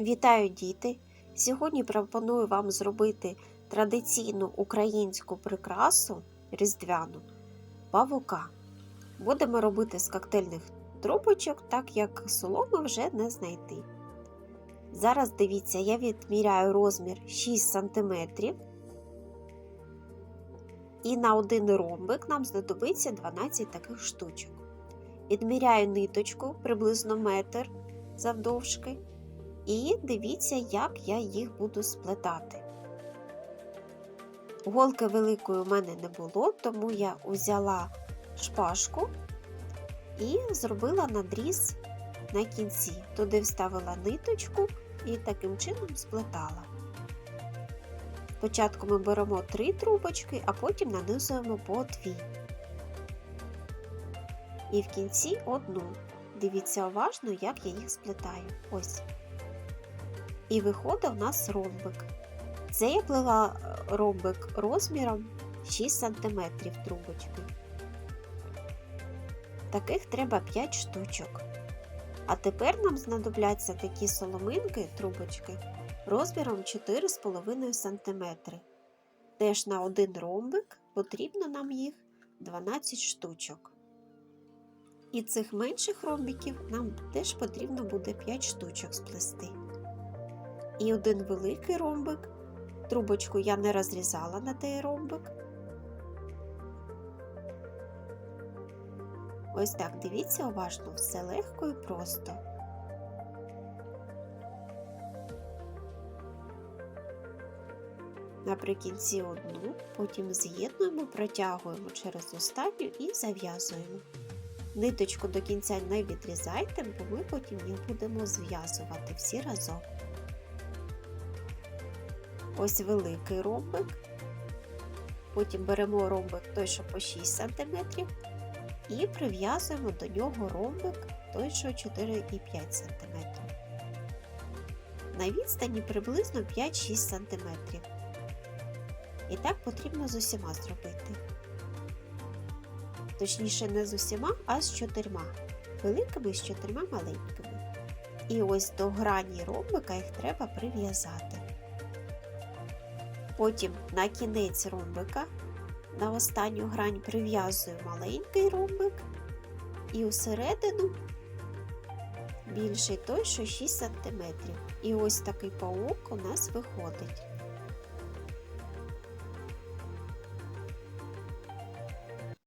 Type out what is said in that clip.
Вітаю діти! Сьогодні пропоную вам зробити традиційну українську прикрасу різдвяну павука. Будемо робити з коктейльних трубочок, так як соломи вже не знайти. Зараз дивіться, я відміряю розмір 6 см. І на один ромбик нам знадобиться 12 таких штучок. Відміряю ниточку приблизно метр завдовжки. І дивіться, як я їх буду сплетати. Голки великої у мене не було, тому я взяла шпажку і зробила надріз на кінці. Туди вставила ниточку і таким чином сплетала. Спочатку ми беремо три трубочки, а потім нанизуємо по дві. І в кінці одну. Дивіться уважно, як я їх сплетаю. Ось. І виходить у нас ромбик. Це я плела ромбик розміром 6 см трубочки. Таких треба 5 штучок. А тепер нам знадобляться такі соломинки, трубочки розміром 4,5 см. Теж на один ромбик потрібно нам їх 12 штучок. І цих менших ромбиків нам теж потрібно буде 5 штучок сплести. І один великий ромбик. Трубочку я не розрізала на той ромбик. Ось так, дивіться уважно, все легко і просто. Наприкінці одну, потім з'єднуємо, протягуємо через останню і зав'язуємо. Ниточку до кінця не відрізайте, бо ми потім їх будемо зв'язувати всі разом. Ось великий ромбик. Потім беремо ромбик той, що по 6 см, і прив'язуємо до нього ромбик той, що 4,5 см. На відстані приблизно 5-6 см. І так потрібно з усіма зробити. Точніше, не з усіма, а з чотирма великими з чотирма маленькими. І ось до грані ромбика їх треба прив'язати. Потім на кінець ромбика на останню грань прив'язую маленький ромбик і усередину більший той, що 6 см. І ось такий паук у нас виходить.